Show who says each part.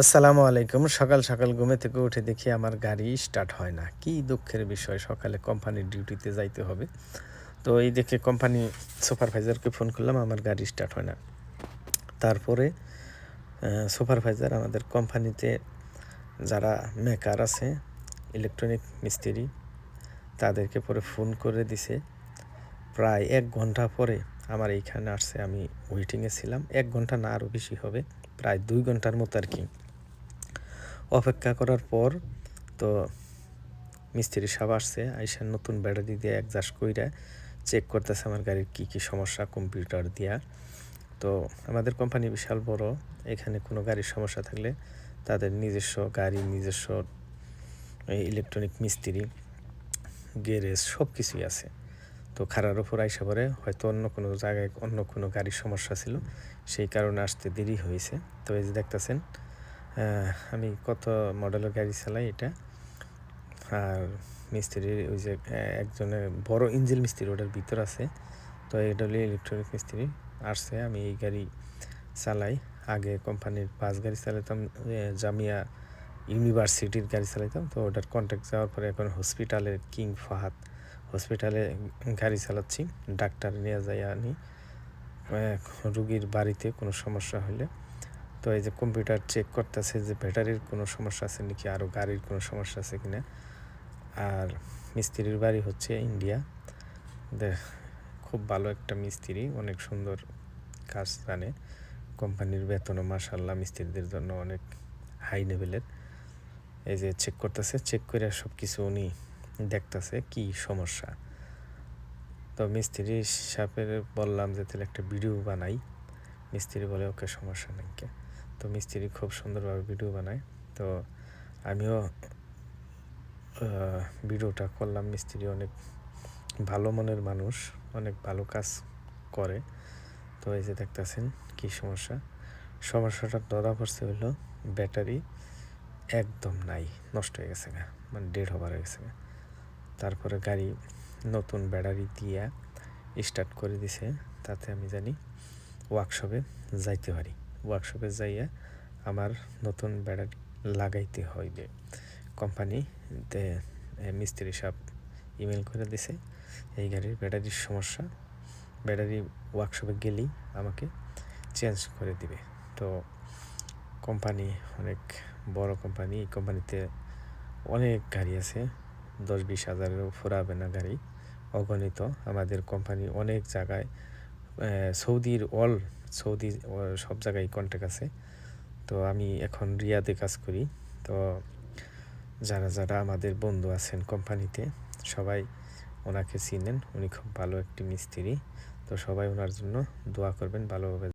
Speaker 1: আসসালামু আলাইকুম। সকাল সকাল ঘুমে থেকে উঠে দেখি আমার গাড়ি স্টার্ট হয় না। কি দুঃখের বিষয়, সকালে কোম্পানির ডিউটিতে যাইতে হবে। তো এই দেখে কোম্পানি সুপারভাইজারকে ফোন করলাম, আমার গাড়ি স্টার্ট হয় না। তারপরে সুপারভাইজার আমাদের কোম্পানিতে যারা মেকার আছে ইলেকট্রনিক মিস্ত্রি, তাদেরকে পরে ফোন করে দিছে। প্রায় এক ঘণ্টা পরে আমার এইখানে আসছে, আমি ওয়েটিংয়ে ছিলাম। এক ঘণ্টা না আরও বেশি হবে, প্রায় দুই ঘণ্টার মতো আর কি। অপেক্ষা করার পর তো মিস্ত্রি সাহেব আসছে আইসার নতুন ব্যাটারি দিয়ে একজাস্ট কইরা চেক করতেছে আমার গাড়ির কী কী সমস্যা কম্পিউটার দিয়া। তো আমাদের কোম্পানি বিশাল বড়, এখানে কোনো গাড়ির সমস্যা থাকলে তাদের নিজস্ব গাড়ি, নিজস্ব ইলেকট্রনিক মিস্ত্রি গ্যারেজ সব কিছুই আছে। তো খারার ওপর আইসা পরে হয়তো অন্য কোনো জায়গায় অন্য কোনো গাড়ির সমস্যা ছিল, সেই কারণে আসতে দেরি হয়েছে। তো এই যে দেখতেছেন আমি কত মডেলের গাড়ি চালাই এটা? আর মিস্ত্রির ওই যে একজনের বড় ইঞ্জিল মিস্ত্রি, ওটার ভিতর আছে। তো এটা হলো ইলেকট্রনিক মিস্ত্রি। আসছে, আমি এই গাড়ি চালাই। আগে কোম্পানির বাস গাড়ি চালাতাম জামিয়া ইউনিভার্সিটির গাড়ি চালাতাম তো ওটার কন্ট্যাক্ট যাওয়ার পরে এখন হসপিটালের কিং ফাহাদ হসপিটালে গাড়ি চালাচ্ছি। ডাক্তার নিয়ে যাই আনি রুগীর বাড়িতে কোনো সমস্যা হলে। তো এই যে কম্পিউটার চেক করতেছে যে ব্যাটারির কোনো সমস্যা আছে নাকি আরও গাড়ির কোনো সমস্যা আছে কিনা। আর মিস্ত্রির বাড়ি হচ্ছে ইন্ডিয়া। খুব ভালো একটা মিস্ত্রি, অনেক সুন্দর কাজ জানে। কোম্পানির বেতনও মাসাল্লাহ মিস্ত্রিদের জন্য অনেক হাই লেভেলের এই যে চেক করতেছে চেক করে সব কিছু উনি দেখতেছে কি সমস্যা। তো মিস্ত্রি সাপের বললাম যে তাহলে একটা ভিডিও বানাই। মিস্ত্রি বলে, ওকে, সমস্যা নেই তো মিস্ত্রি খুব সুন্দরভাবে ভিডিও বানায়। তো আমিও ভিডিওটা করলাম। মিস্ত্রি অনেক ভালো মনের মানুষ, অনেক ভালো কাজ করে। তো এই যে দেখতেছেন কী সমস্যা? সমস্যাটা ধরা পড়ছে হলো, ব্যাটারি একদম নাই, নষ্ট হয়ে গেছে গা মানে ডেড হবার হয়ে গেছে তারপরে গাড়ি নতুন ব্যাটারি দিয়া স্টার্ট করে দিছে, তাতে আমি জানি ওয়ার্কশপে যাইতে পারি। ওয়ার্কশপে যাইয়া আমার নতুন ব্যাটারি লাগাইতে হইবে। কোম্পানিতে মিস্ত্রি সাহেব ইমেল করে দিছে, এই গাড়ির ব্যাটারির সমস্যা। ব্যাটারি ওয়ার্কশপে গেলেই আমাকে চেঞ্জ করে দিবে। তো কোম্পানি অনেক বড় কোম্পানি এই কোম্পানিতে অনেক গাড়ি আছে দশ বিশ হাজারেরও ফুরাবে না গাড়ি। অগণিত আমাদের কোম্পানি অনেক জায়গায় সৌদির অল সৌদি সব জায়গায় কন্ট্যাক্ট আছে। তো আমি এখন রিয়াদে কাজ করি। তো যারা যারা আমাদের বন্ধু আছেন কোম্পানিতে, সবাই ওনাকে চিনেন। উনি খুব ভালো একটি মিস্ত্রি। তো সবাই ওনার জন্য দোয়া করবেন ভালোভাবে।